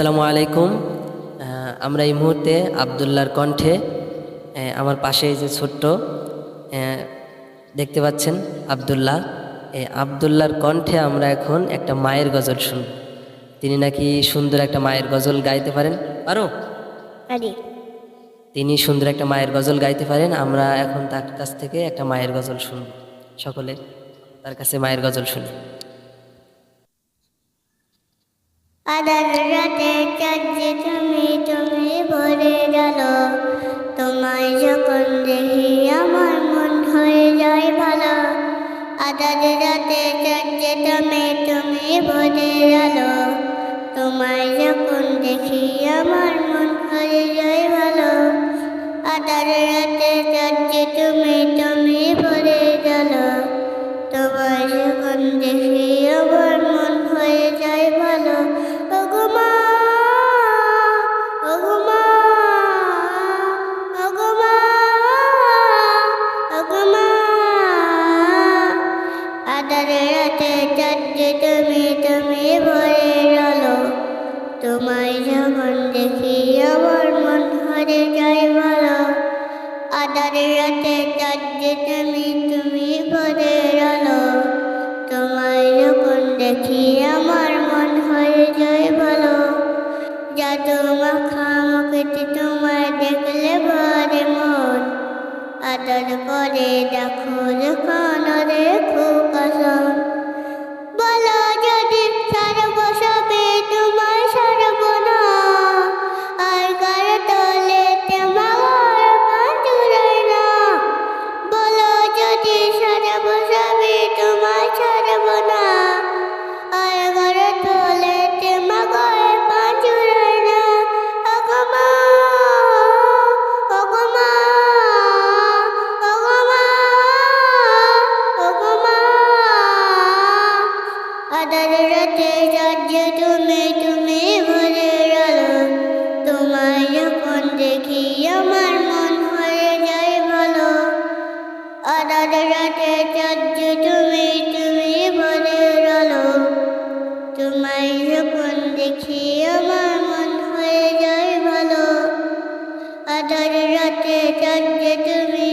আসসালামু আলাইকুম। আমরা এই মুহূর্তে আবদুল্লার কণ্ঠে আমার পাশে যে ছোট্ট দেখতে পাচ্ছেন আবদুল্লাহ। এই আবদুল্লার কণ্ঠে আমরা এখন একটা মায়ের গজল শুনব। তিনি নাকি সুন্দর একটা মায়ের গজল গাইতে পারেন। পারো তিনি সুন্দর একটা মায়ের গজল গাইতে পারেন। আমরা এখন তার কাছ থেকে একটা মায়ের গজল শুনব। সকলে তার কাছে মায়ের গজল শুনি চাঁদে তুমি তুমি ভরে গেল। তোমায় যখন দেখি আমার মন হয়ে যায় ভালো। আদার রাতে চাঁদে তুমি তুমি ভরে গেল। তোমায় যখন দেখি আমার মন হয়ে যায় ভালো। আদার রাতে চাঁদে তুমি তুমি ভরে গেল। তোমায় যখন দেখি আদারে রাতে চাঁদে তুমি তুমি ভরে গেলো তোমায় যখন দেখি আমার মন হয়ে যায় ভালো। আদারে রাতে চাঁদে তুমি তুমি ভরে গেলো তোমায় যখন দেখি আমার মন হয়ে যায় ভালো। জাদু মাখা মুখটি তোমায় দেখলে ভরে মন। আদর করে দেখো যখন দেখো আদার রাতে যাচ্ছে তুমি তুমি ভরে গেল। তোমায় যখন দেখি আমার মন হয়ে যায় ভালো। আদার রাতে যাচ্ছে তুমি তুমি ভরে গেল। তোমায় যখন দেখি আমার মন হয়ে যায় ভালো। আদার রাতে তুমি তুমি